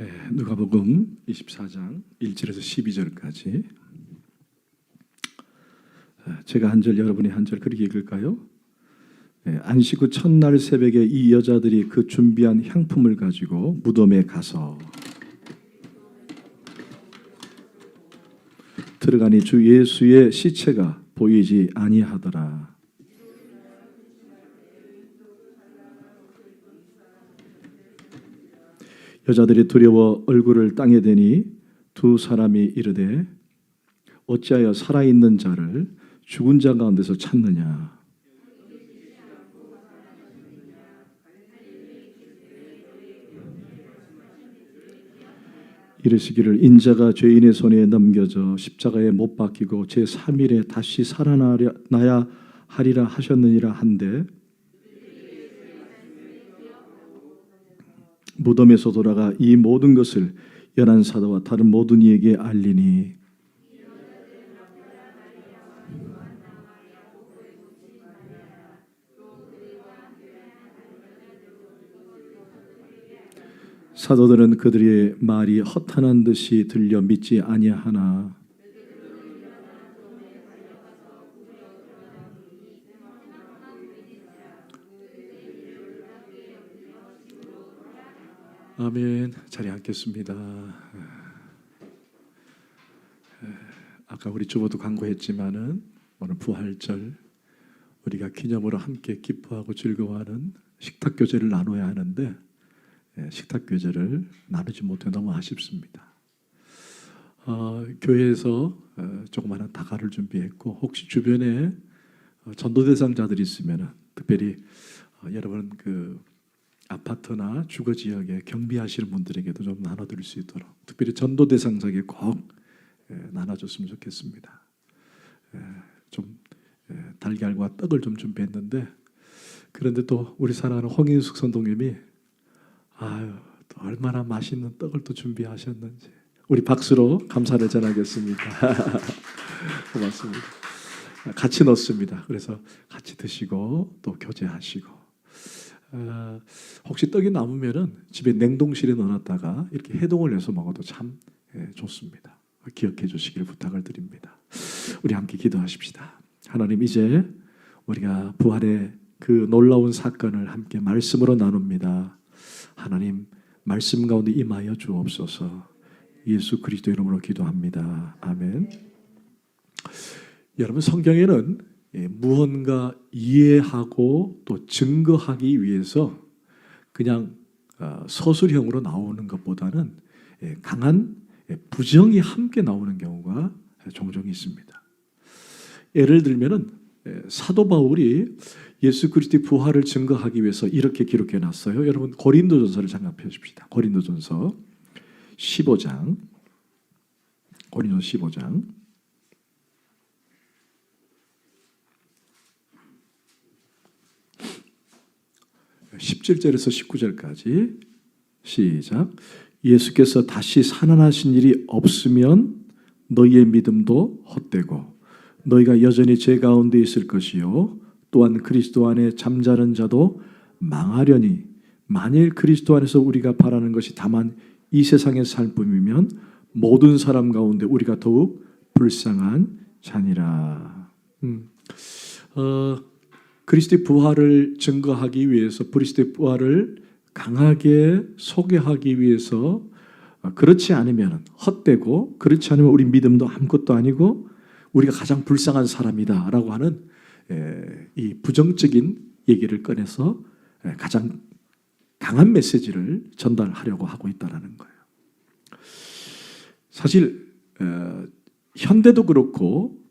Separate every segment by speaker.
Speaker 1: 예, 누가복음 24장 1절에서 12절까지 예, 제가 한 절 여러분이 한 절 그렇게 읽을까요? 예, 안식 후 첫날 새벽에 이 여자들이 그 준비한 향품을 가지고 무덤에 가서 들어가니 주 예수의 시체가 보이지 아니하더라. 여자들이 두려워 얼굴을 땅에 대니 두 사람이 이르되 어찌하여 살아있는 자를 죽은 자 가운데서 찾느냐? 이르시기를 인자가 죄인의 손에 넘겨져 십자가에 못 박히고 제 3일에 다시 살아나야 하리라 하셨느니라 한데 무덤에서 돌아가 이 모든 것을 연한 사도와 다른 모든 이에게 알리니. 사도들은 그들의 말이 허탄한 듯이 들려 믿지 아니하나 아멘. 자리 앉겠습니다. 아까 우리 주보도 광고했지만은 오늘 부활절 우리가 기념으로 함께 기뻐하고 즐거워하는 식탁 교제를 나눠야 하는데 예, 식탁 교제를 나누지 못해 너무 아쉽습니다. 어, 교회에서 어, 조그마한 다가를 준비했고 혹시 주변에 어, 전도 대상자들이 있으면 특별히 어, 여러분 그 아파트나 주거 지역에 경비하시는 분들에게도 좀 나눠드릴 수 있도록 특별히 전도 대상자에게 꼭 예, 나눠줬으면 좋겠습니다. 예, 좀 예, 달걀과 떡을 좀 준비했는데 그런데 또 우리 사랑하는 홍인숙 선동님이 아유 또 얼마나 맛있는 떡을 또 준비하셨는지 우리 박수로 감사를 전하겠습니다. 고맙습니다. 같이 넣습니다. 그래서 같이 드시고 또 교제하시고 어, 혹시 떡이 남으면은 집에 냉동실에 넣어놨다가 이렇게 해동을 해서 먹어도 참 예, 좋습니다. 기억해 주시기를 부탁을 드립니다. 우리 함께 기도하십시다. 하나님 이제 우리가 부활의 그 놀라운 사건을 함께 말씀으로 나눕니다. 하나님 말씀 가운데 임하여 주옵소서. 예수 그리스도 이름으로 기도합니다. 아멘. 여러분 성경에는 예, 무언가 이해하고 또 증거하기 위해서 그냥 어, 서술형으로 나오는 것보다는 예, 강한 예, 부정이 함께 나오는 경우가 종종 있습니다. 예를 들면은 예, 사도 바울이 예수 그리스도의 부활을 증거하기 위해서 이렇게 기록해 놨어요. 여러분 고린도전서를 잠깐 펴십시다. 고린도전서 15장 고린도 15장 17절에서 19절까지 시작. 예수께서 다시 살아나신 일이 없으면 너희의 믿음도 헛되고 너희가 여전히 죄 가운데 있을 것이요 또한 그리스도 안에 잠자는 자도 망하려니 만일 그리스도 안에서 우리가 바라는 것이 다만 이 세상의 삶뿐이면 모든 사람 가운데 우리가 더욱 불쌍한 자니라. 음. 어, 그리스도의 부활을 증거하기 위해서 그리스도의 부활을 강하게 소개하기 위해서 어, 그렇지 않으면 헛되고 그렇지 않으면 우리 믿음도 아무것도 아니고 우리가 가장 불쌍한 사람이다라고 하는 에, 이 부정적인 얘기를 꺼내서 에, 가장 강한 메시지를 전달하려고 하고 있다라는 거예요. 사실 어, 현대도 그렇고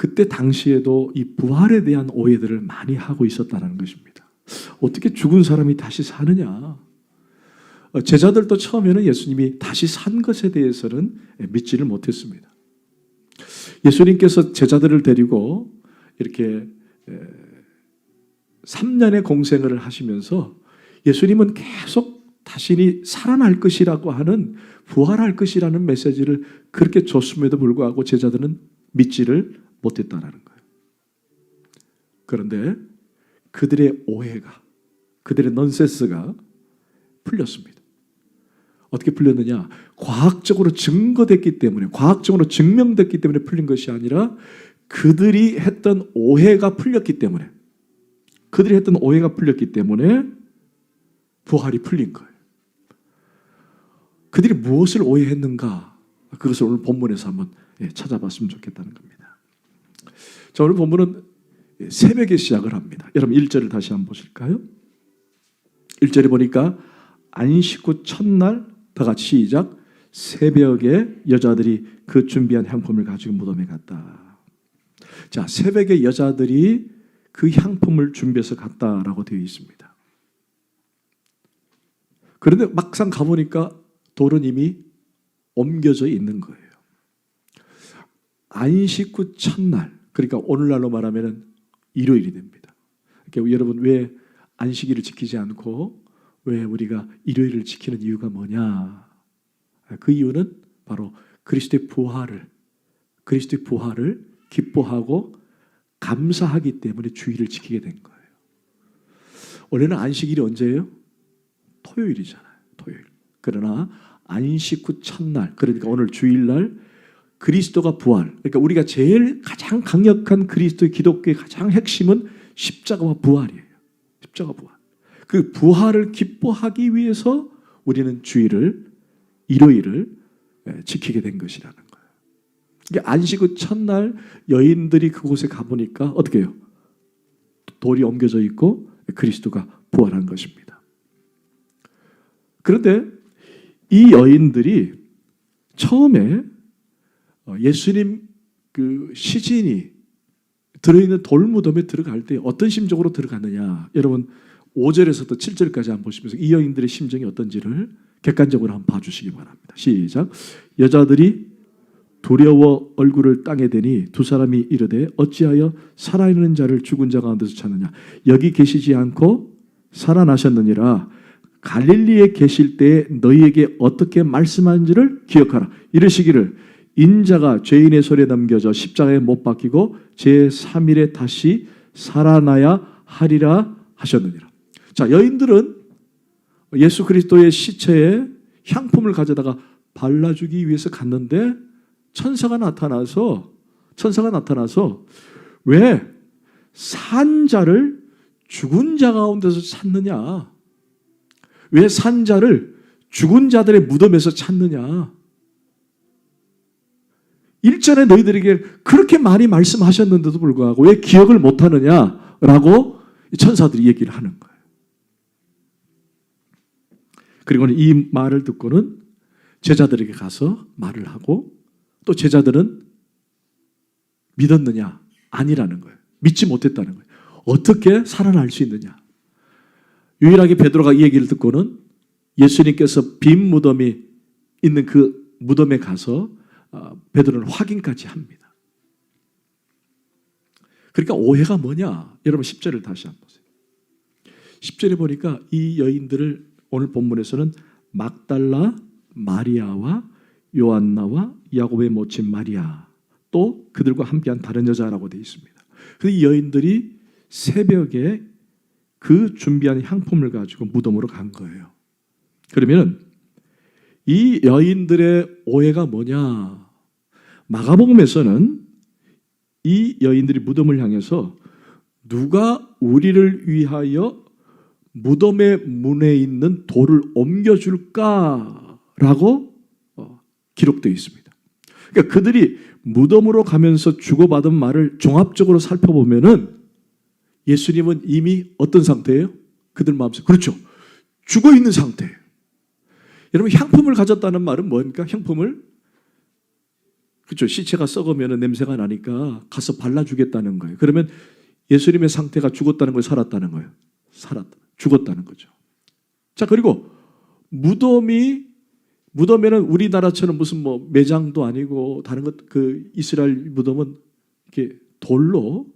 Speaker 1: 그때 당시에도 이 부활에 대한 오해들을 많이 하고 있었다는 것입니다. 어떻게 죽은 사람이 다시 사느냐? 어, 제자들도 처음에는 예수님이 다시 산 것에 대해서는 믿지를 못했습니다. 예수님께서 제자들을 데리고 이렇게 3년의 공생을 하시면서 예수님은 계속 자신이 살아날 것이라고 하는 부활할 것이라는 메시지를 그렇게 줬음에도 불구하고 제자들은 믿지를 못했다는 거예요. 그런데 그들의 오해가 그들의 넌센스가 풀렸습니다. 어떻게 풀렸느냐? 과학적으로 증거됐기 때문에, 과학적으로 증명됐기 때문에 풀린 것이 아니라 그들이 했던 오해가 풀렸기 때문에, 그들이 했던 오해가 풀렸기 때문에 부활이 풀린 거예요. 그들이 무엇을 오해했는가? 그것을 오늘 본문에서 한번 예, 찾아봤으면 좋겠다는 겁니다. 자, 오늘 본문은 새벽에 시작을 합니다. 여러분 1절을 다시 한번 보실까요? 1절에 보니까 안식 후 첫날 다 같이 시작 새벽에 여자들이 그 준비한 향품을 가지고 무덤에 갔다. 자, 새벽에 여자들이 그 향품을 준비해서 갔다라고 되어 있습니다. 그런데 막상 가보니까 돌은 이미 옮겨져 있는 거예요. 안식 후 첫날, 그러니까 오늘날로 말하면 일요일이 됩니다. 그러니까 여러분 왜 안식일을 지키지 않고 왜 우리가 일요일을 지키는 이유가 뭐냐? 그 이유는 바로 그리스도의 부활을 그리스도의 부활을 기뻐하고 감사하기 때문에 주일을 지키게 된 거예요. 원래는 안식일이 언제예요? 토요일이잖아요. 토요일. 그러나 안식 후 첫날, 그러니까 오늘 주일날 그리스도가 부활. 그러니까 우리가 제일 가장 강력한 그리스도의 기독교의 가장 핵심은 십자가와 부활이에요. 십자가 부활. 그 부활을 기뻐하기 위해서 우리는 주일을 일요일을 예, 지키게 된 것이라는 거예요. 이게 안식 후 첫날 여인들이 그곳에 가 보니까 어떻게 해요? 돌이 옮겨져 있고 그리스도가 부활한 것입니다. 그런데 이 여인들이 처음에 어, 예수님 그 시신이 들어있는 돌무덤에 들어갈 때 어떤 심정으로 들어갔느냐? 여러분 5절에서부터 7절까지 한번 보시면서 이 여인들의 심정이 어떤지를 객관적으로 한번 봐주시기 바랍니다. 시작. 여자들이 두려워 얼굴을 땅에 대니 두 사람이 이르되 어찌하여 살아있는 자를 죽은 자 가운데서 찾느냐 여기 계시지 않고 살아나셨느니라 갈릴리에 계실 때 너희에게 어떻게 말씀하는지를 기억하라 이르시기를 인자가 죄인의 손에 넘겨져 십자가에 못 박히고 제3일에 다시 살아나야 하리라 하셨느니라 자 여인들은 예수 그리스도의 시체에 향품을 가져다가 발라주기 위해서 갔는데 천사가 나타나서 천사가 나타나서 왜 산자를 죽은 자 가운데서 찾느냐? 왜 산자를 죽은 자들의 무덤에서 찾느냐? 일전에 너희들에게 그렇게 많이 말씀하셨는데도 불구하고 왜 기억을 못하느냐라고 천사들이 얘기를 하는 거예요. 그리고는 이 말을 듣고는 제자들에게 가서 말을 하고 또 제자들은 믿었느냐? 아니라는 거예요. 믿지 못했다는 거예요. 어떻게 살아날 수 있느냐? 유일하게 베드로가 이 얘기를 듣고는 예수님께서 빈 무덤이 있는 그 무덤에 가서 어, 베드로는 확인까지 합니다. 그러니까 오해가 뭐냐? 여러분 10절을 다시 한번 보세요. 10절에 보니까 이 여인들을 오늘 본문에서는 막달라 마리아와 요한나와 야곱의 모친 마리아 또 그들과 함께한 다른 여자라고 되어 있습니다. 그 여인들이 새벽에 그 준비한 향품을 가지고 무덤으로 간 거예요. 그러면 이 여인들의 오해가 뭐냐? 마가복음에서는 이 여인들이 무덤을 향해서 누가 우리를 위하여 무덤의 문에 있는 돌을 옮겨줄까라고 어, 기록되어 있습니다. 그러니까 그들이 무덤으로 가면서 주고받은 말을 종합적으로 살펴보면은 예수님은 이미 어떤 상태예요? 그들 마음속 그렇죠. 죽어 있는 상태예요. 여러분 향품을 가졌다는 말은 뭡니까? 향품을 그렇죠. 시체가 썩으면 냄새가 나니까 가서 발라주겠다는 거예요. 그러면 예수님의 상태가 죽었다는 걸 살았다는 거예요. 살았다. 죽었다는 거죠. 자, 그리고 무덤이 무덤에는 우리나라처럼 무슨 뭐 매장도 아니고 다른 것 그 이스라엘 무덤은 이렇게 돌로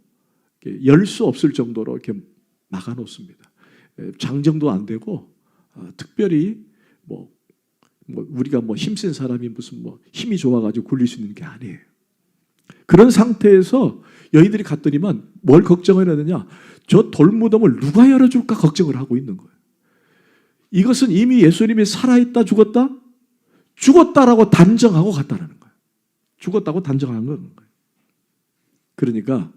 Speaker 1: 열 수 없을 정도로 이렇게 막아 놓습니다. 장정도 안 되고 어, 특별히 뭐, 뭐 우리가 뭐 힘센 사람이 무슨 뭐 힘이 좋아가지고 굴릴 수 있는 게 아니에요. 그런 상태에서 여인들이 갔더니만 뭘 걱정을 하느냐? 저 돌무덤을 누가 열어줄까 걱정을 하고 있는 거예요. 이것은 이미 예수님이 살아있다 죽었다? 죽었다라고 단정하고 갔다라는 거예요. 죽었다고 단정한 거예요. 그러니까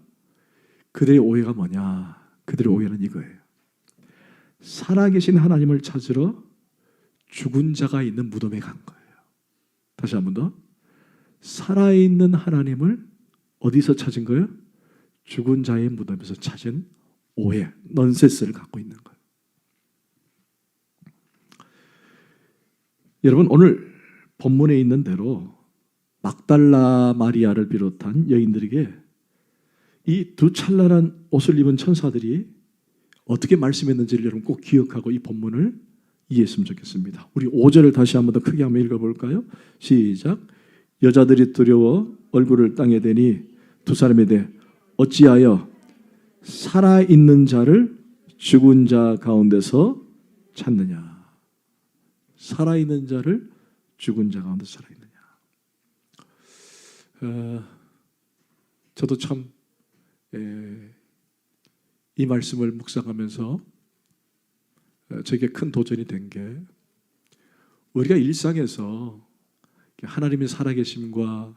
Speaker 1: 그들의 오해가 뭐냐? 그들의 오해는 이거예요. 살아계신 하나님을 찾으러 죽은 자가 있는 무덤에 간 거예요. 다시 한 번 더. 살아있는 하나님을 어디서 찾은 거예요? 죽은 자의 무덤에서 찾은 오해, 넌센스를 갖고 있는 거예요. 여러분 오늘 본문에 있는 대로 막달라 마리아를 비롯한 여인들에게 이 두 찬란한 옷을 입은 천사들이 어떻게 말씀했는지를 여러분 꼭 기억하고 이 본문을 이해했으면 좋겠습니다. 우리 5절을 다시 한번 더 크게 한번 읽어볼까요? 시작. 여자들이 두려워 얼굴을 땅에 대니 두 사람에 대해 어찌하여 살아 있는 자를 죽은 자 가운데서 찾느냐? 살아 있는 자를 죽은 자 가운데 살아 있느냐? 어, 저도 참 에, 이 말씀을 묵상하면서 어, 제게 큰 도전이 된 게 우리가 일상에서 하나님의 살아계심과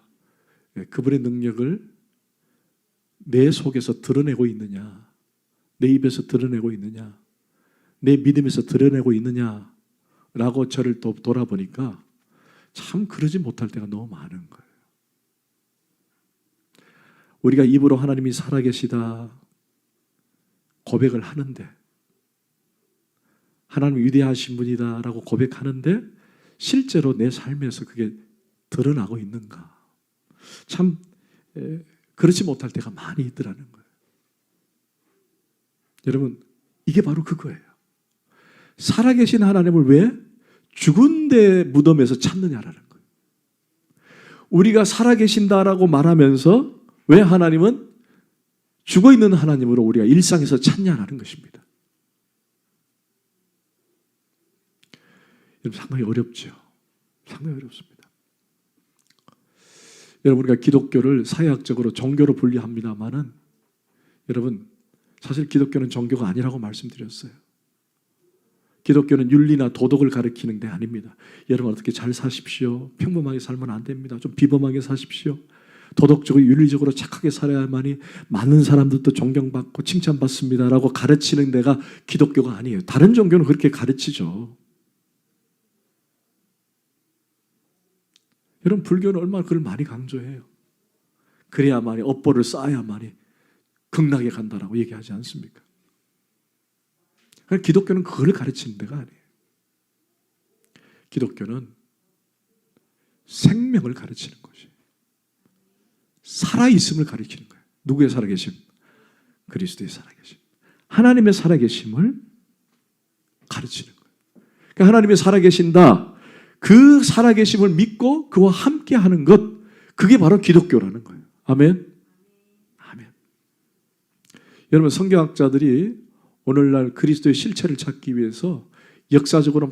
Speaker 1: 예, 그분의 능력을 내 속에서 드러내고 있느냐, 내 입에서 드러내고 있느냐, 내 믿음에서 드러내고 있느냐라고 저를 또 돌아보니까 참 그러지 못할 때가 너무 많은 거예요. 우리가 입으로 하나님이 살아계시다 고백을 하는데 하나님 위대하신 분이다라고 고백하는데 실제로 내 삶에서 그게 드러나고 있는가? 참 에, 그렇지 못할 때가 많이 있더라는 거예요. 여러분 이게 바로 그거예요. 살아계신 하나님을 왜 죽은 데 무덤에서 찾느냐라는 거예요. 우리가 살아계신다라고 말하면서 왜 하나님은 죽어 있는 하나님으로 우리가 일상에서 찾냐라는 것입니다. 여러분 상당히 어렵죠. 상당히 어렵습니다. 여러분 우리가 기독교를 사회학적으로 종교로 분리합니다만은 여러분 사실 기독교는 종교가 아니라고 말씀드렸어요. 기독교는 윤리나 도덕을 가르치는 데 아닙니다. 여러분 어떻게 잘 사십시오. 평범하게 살면 안 됩니다. 좀 비범하게 사십시오. 도덕적으로 윤리적으로 착하게 살아야만이 많은 사람들도 존경받고 칭찬받습니다라고 가르치는 데가 기독교가 아니에요. 다른 종교는 그렇게 가르치죠. 여러분 불교는 얼마나 그걸 많이 강조해요. 그래야만이 업보를 쌓아야만이 극락에 간다라고 얘기하지 않습니까? 그러니까 기독교는 그걸 가르치는 데가 아니에요. 기독교는 생명을 가르치는 것이 살아있음을 가르치는 거예요. 누구의 살아계심? 그리스도의 살아계심. 하나님의 살아계심을 가르치는 거예요. 그러니까 하나님의 살아계신다. 그 살아계심을 믿고 그와 함께 하는 것, 그게 바로 기독교라는 거예요. 아멘. 아멘. 여러분, 성경학자들이 오늘날 그리스도의 실체를 찾기 위해서 역사적으로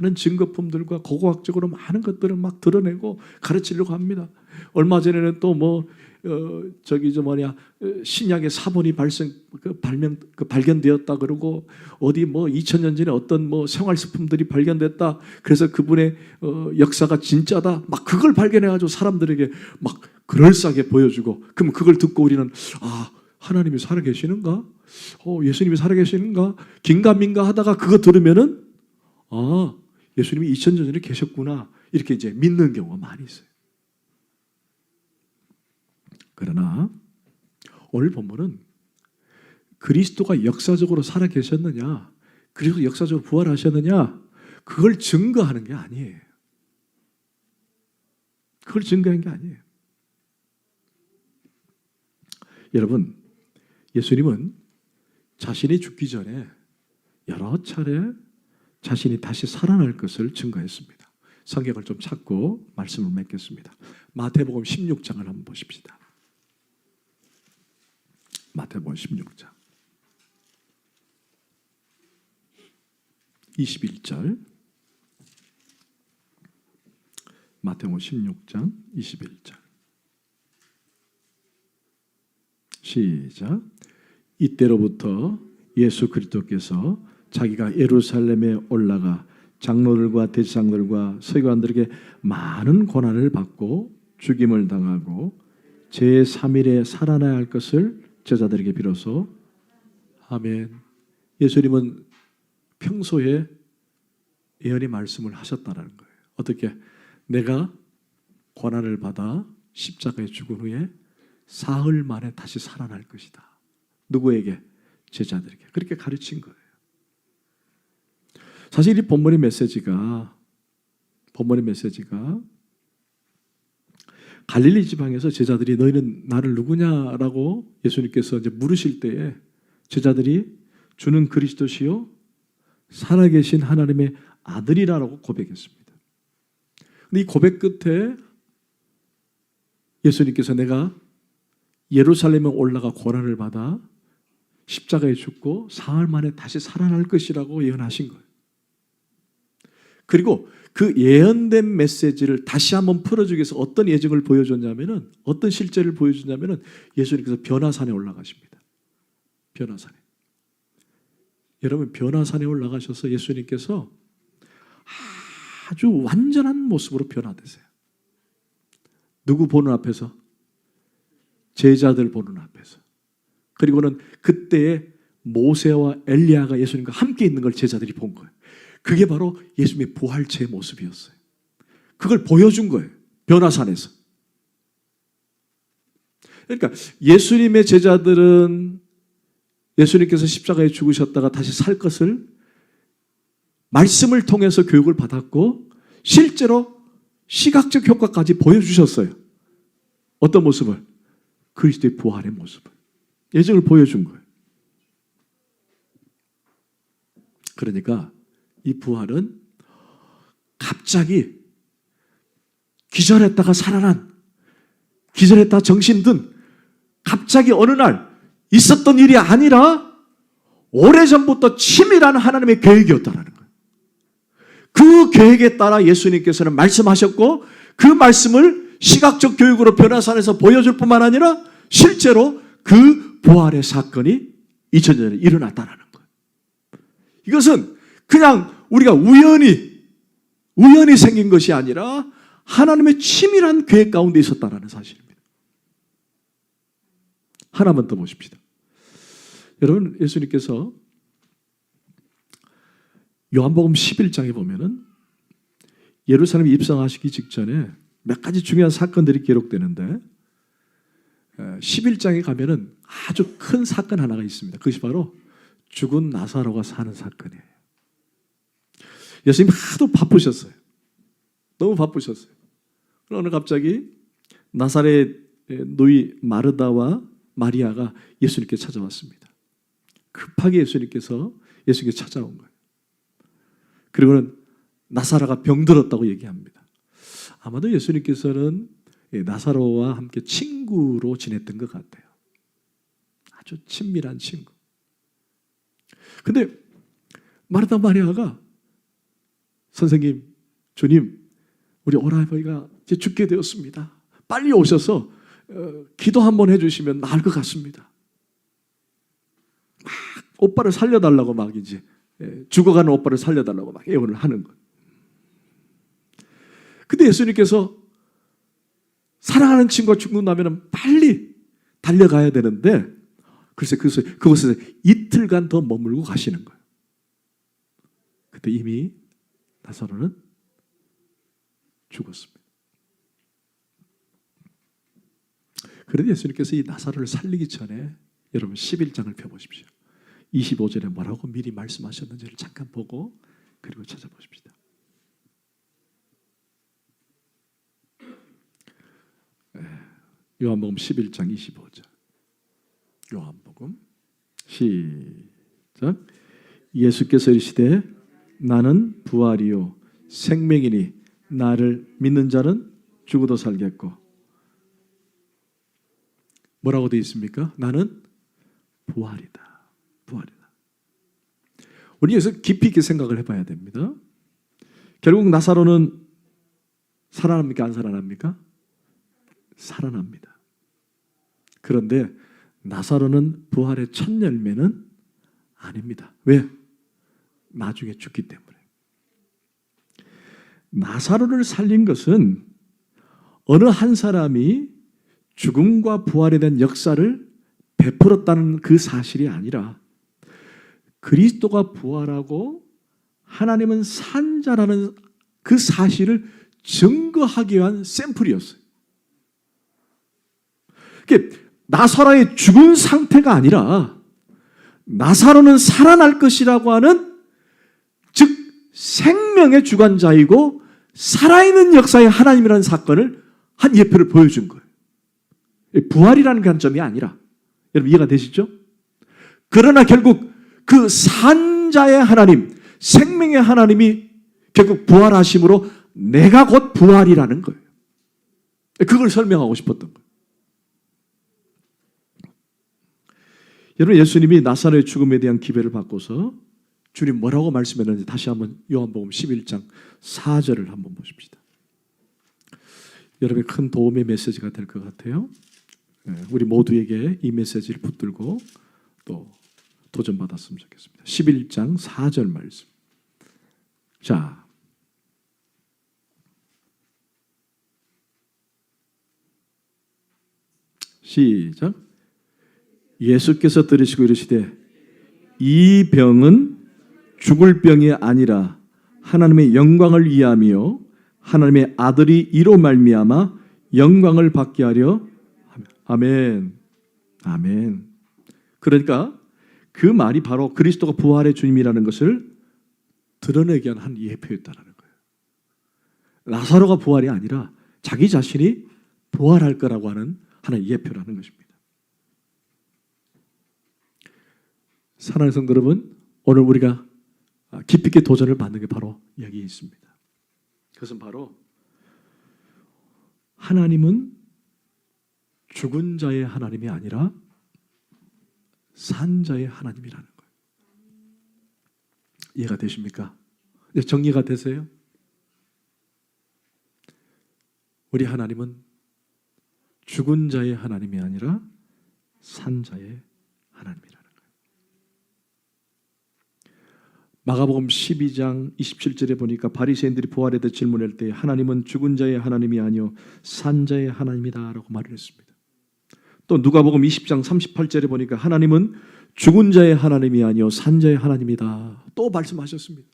Speaker 1: 많은 증거품들과 고고학적으로 많은 것들을 막 드러내고 가르치려고 합니다. 얼마 전에는 또 뭐 어, 저기 저 뭐냐 어, 신약의 사본이 발생 그 발명 그 발견되었다 그러고 어디 뭐 2000년 전에 어떤 뭐 생활식품들이 발견됐다. 그래서 그분의 어, 역사가 진짜다. 막 그걸 발견해 가지고 사람들에게 막 그럴싸하게 보여주고 그럼 그걸 듣고 우리는 아 하나님이 살아계시는가? 어, 예수님이 살아계시는가? 긴가민가 하다가 그거 들으면은 아 예수님이 2000년 전에 계셨구나. 이렇게 이제 믿는 경우가 많이 있어요. 그러나 오늘 본문은 그리스도가 역사적으로 살아 계셨느냐, 그리고 역사적으로 부활하셨느냐, 그걸 증거하는 게 아니에요. 그걸 증거한 게 아니에요. 여러분, 예수님은 자신이 죽기 전에 여러 차례 자신이 다시 살아날 것을 증거했습니다. 성경을 좀 찾고 말씀을 맺겠습니다. 마태복음 16장을 한번 보십시다. 마태복음 16장. 21절. 마태복음 16장 21절. 시작. 이때로부터 예수 그리스도께서 자기가 예루살렘에 올라가 장로들과 대지장들과 서기관들에게 많은 고난을 받고 죽임을 당하고 제3일에 살아나야 할 것을 제자들에게 빌어서 아멘. 예수님은 평소에 예언의 말씀을 하셨다는 거예요. 어떻게 내가 고난을 받아 십자가에 죽은 후에 사흘 만에 다시 살아날 것이다. 누구에게? 제자들에게. 그렇게 가르친 거예요. 사실 이 본문의 메시지가 본문의 메시지가 갈릴리 지방에서 제자들이 너희는 나를 누구냐라고 예수님께서 이제 물으실 때에 제자들이 주는 그리스도시요 살아계신 하나님의 아들이라고 고백했습니다. 근데 이 고백 끝에 예수님께서 내가 예루살렘에 올라가 고난을 받아 십자가에 죽고 사흘 만에 다시 살아날 것이라고 예언하신 거예요. 그리고 그 예언된 메시지를 다시 한번 풀어주기 위해서 어떤 예증을 보여줬냐면은 어떤 실제를 보여줬냐면은 예수님께서 변화산에 올라가십니다. 변화산에. 여러분 변화산에 올라가셔서 예수님께서 아주 완전한 모습으로 변화되세요. 누구 보는 앞에서? 제자들 보는 앞에서. 그리고는 그때에 모세와 엘리야가 예수님과 함께 있는 걸 제자들이 본 거예요. 그게 바로 예수님의 부활체의 모습이었어요. 그걸 보여준 거예요. 변화산에서. 그러니까 예수님의 제자들은 예수님께서 십자가에 죽으셨다가 다시 살 것을 말씀을 통해서 교육을 받았고 실제로 시각적 효과까지 보여주셨어요. 어떤 모습을? 그리스도의 부활의 모습을. 예정을 보여준 거예요. 그러니까 이 부활은 갑자기 기절했다가 살아난, 기절했다가 정신 든, 갑자기 어느 날 있었던 일이 아니라 오래전부터 치밀한 하나님의 계획이었다는 거예요. 그 계획에 따라 예수님께서는 말씀하셨고 그 말씀을 시각적 교육으로 변화산에서 보여줄 뿐만 아니라 실제로 그 부활의 사건이 2000년 전에 일어났다는 거예요. 이것은 그냥 우리가 우연히 우연히 생긴 것이 아니라 하나님의 치밀한 계획 가운데 있었다라는 사실입니다. 하나만 더 보십시다. 여러분 예수님께서 요한복음 11장에 보면은 예루살렘 입성하시기 직전에 몇 가지 중요한 사건들이 기록되는데 11장에 가면은 아주 큰 사건 하나가 있습니다. 그것이 바로 죽은 나사로가 사는 사건이에요. 예수님 하도 바쁘셨어요. 너무 바쁘셨어요. 어느 갑자기 나사렛 노이 마르다와 마리아가 예수님께 찾아왔습니다. 급하게 예수님께서 예수님께 찾아온 거예요. 그리고는 나사라가 병들었다고 얘기합니다. 아마도 예수님께서는 나사로와 함께 친구로 지냈던 것 같아요. 아주 친밀한 친구. 근데 마르다 마리아가 선생님, 주님, 우리 오라버니가 이제 죽게 되었습니다. 빨리 오셔서 어, 기도 한번 해주시면 나을 것 같습니다. 막 오빠를 살려달라고 막 이제 예, 죽어가는 오빠를 살려달라고 막 애원을 하는 거. 근데 예수님께서 사랑하는 친구가 죽는다면 빨리 달려가야 되는데 글쎄 그것을 그곳에서 이틀간 더 머물고 가시는 거예요. 그때 이미 나사로는 죽었습니다. 그런데 예수님께서 이 나사로를 살리기 전에 여러분 11장을 펴보십시오. 25절에 뭐라고 미리 말씀하셨는지를 잠깐 보고 그리고 찾아보십시다. 요한복음 11장 25절. 요한복음 시작. 예수께서 이르시되 나는 부활이요 생명이니 나를 믿는 자는 죽어도 살겠고 뭐라고 되어 있습니까? 나는 부활이다. 부활이다. 우리 여기서 깊이 있게 생각을 해봐야 됩니다. 결국 나사로는 살아납니까? 안 살아납니까? 살아납니다. 그런데 나사로는 부활의 첫 열매는 아닙니다. 왜? 나중에 죽기 때문에. 나사로를 살린 것은 어느 한 사람이 죽음과 부활에 대한 역사를 베풀었다는 그 사실이 아니라 그리스도가 부활하고 하나님은 산자라는 그 사실을 증거하기 위한 샘플이었어요. 그게 나사로의 죽은 상태가 아니라 나사로는 살아날 것이라고 하는 즉 생명의 주관자이고 살아있는 역사의 하나님이라는 사건을 한 예표를 보여준 거예요. 부활이라는 관점이 아니라 여러분 이해가 되시죠? 그러나 결국 그 산자의 하나님, 생명의 하나님이 결국 부활하심으로 내가 곧 부활이라는 거예요. 그걸 설명하고 싶었던 거예요. 여러분 예수님이 나사로의 죽음에 대한 기배를 받고서 주님 뭐라고 말씀했는지 다시 한번 요한복음 11장 4절을 한번 보십시다. 여러분의 큰 도움의 메시지가 될 것 같아요. 예, 우리 모두에게 이 메시지를 붙들고 또 도전 받았으면 좋겠습니다. 11장 4절 말씀. 자. 시작. 예수께서 들으시고 이르시되 이 병은 죽을 병이 아니라 하나님의 영광을 위하며 하나님의 아들이 이로 말미암아 영광을 받게 하려 아멘. 아멘. 그러니까 그 말이 바로 그리스도가 부활의 주님이라는 것을 드러내기 위한 한 예표였다는 거예요. 나사로가 부활이 아니라 자기 자신이 부활할 거라고 하는 하나의 예표라는 것입니다. 사랑하는 성도 여러분, 오늘 우리가 깊이 있게 도전을 받는 게 바로 여기에 있습니다. 그것은 바로 하나님은 죽은 자의 하나님이 아니라 산 자의 하나님이라는 거예요. 이해가 되십니까? 이제 정리가 되세요? 우리 하나님은 죽은 자의 하나님이 아니라 산 자의 하나님이라는 거예요. 마가복음 12장 27절에 보니까 바리새인들이 부활에 대해 질문할 때 하나님은 죽은 자의 하나님이 아니요 산 자의 하나님이다라고 말을 했습니다. 또 누가복음 20장 38절에 보니까 하나님은 죽은 자의 하나님이 아니요 산 자의 하나님이다. 또 말씀하셨습니다.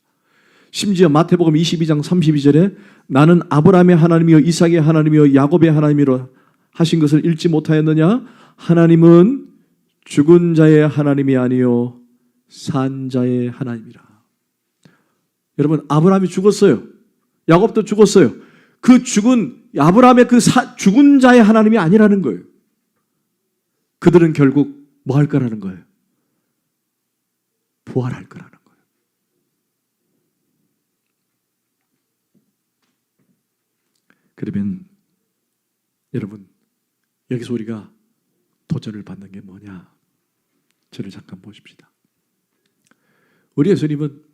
Speaker 1: 심지어 마태복음 22장 32절에 나는 아브라함의 하나님이요 이삭의 하나님이요 야곱의 하나님이로 하신 것을 읽지 못하였느냐? 하나님은 죽은 자의 하나님이 아니요 산 자의 하나님이라. 여러분 아브라함이 죽었어요. 야곱도 죽었어요. 그 죽은 아브라함의 그 사, 죽은 자의 하나님이 아니라는 거예요. 그들은 결국 뭐 할 거라는 거예요? 부활할 거라는 거예요. 그러면 여러분 여기서 우리가 도전을 받는 게 뭐냐? 저를 잠깐 보십시다. 우리 예수님은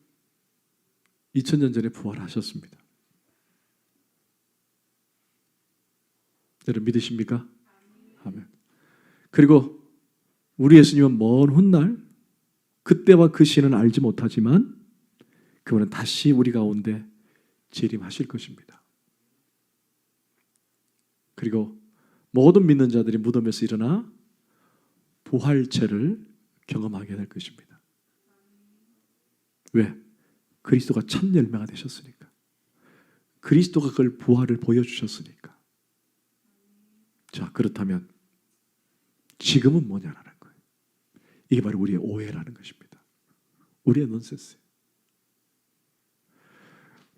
Speaker 1: 2000년 전에 부활하셨습니다. 여러분 믿으십니까? 아멘. 그리고 우리 예수님은 먼 훗날 그때와 그 시는 알지 못하지만 그분은 다시 우리 가운데 재림하실 것입니다. 그리고 모든 믿는 자들이 무덤에서 일어나 부활체를 경험하게 될 것입니다. 왜? 그리스도가 첫 열매가 되셨으니까. 그리스도가 그걸 부활을 보여주셨으니까. 자, 그렇다면 지금은 뭐냐라는 거예요. 이게 바로 우리의 오해라는 것입니다. 우리의 넌센스.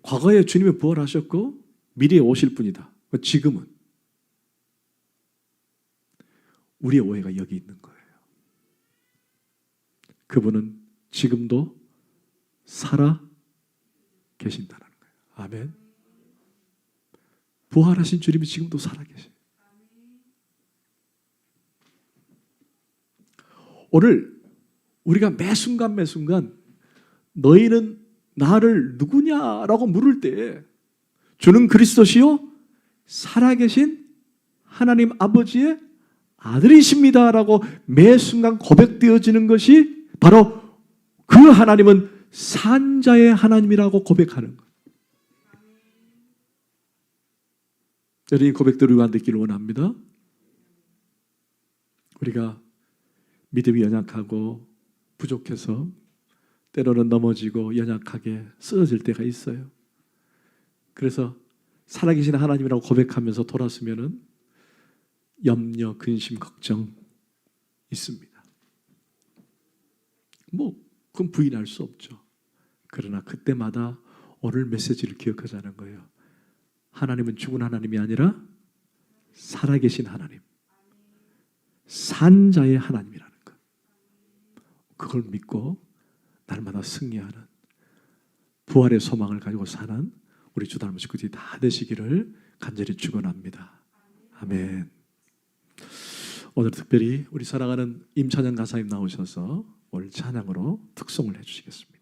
Speaker 1: 과거에 주님이 부활하셨고 미래에 오실 분이다. 지금은 우리의 오해가 여기 있는 거예요. 그분은 지금도 살아 계신다는 거예요. 아멘. 부활하신 주님이 지금도 살아 계세요. 오늘 우리가 매 순간 매 순간 너희는 나를 누구냐라고 물을 때 주는 그리스도시요 살아계신 하나님 아버지의 아들이십니다라고 매 순간 고백되어지는 것이 바로 그 하나님은 산자의 하나님이라고 고백하는 것. 여러분 이 고백들을 듣기를 원합니다. 우리가 믿음이 연약하고 부족해서 때로는 넘어지고 연약하게 쓰러질 때가 있어요. 그래서 살아계신 하나님이라고 고백하면서 돌았으면은 염려, 근심, 걱정 있습니다. 뭐 그건 부인할 수 없죠. 그러나 그때마다 오늘 메시지를 기억하자는 거예요. 하나님은 죽은 하나님이 아니라 살아계신 하나님, 산자의 하나님이라는 것. 그걸 믿고 날마다 승리하는 부활의 소망을 가지고 사는 우리 주 닮은 식구들이 다 되시기를 간절히 축원합니다. 아멘. 오늘 특별히 우리 사랑하는 임찬영 가사님 나오셔서 오늘 찬양으로 특송을 해주시겠습니다.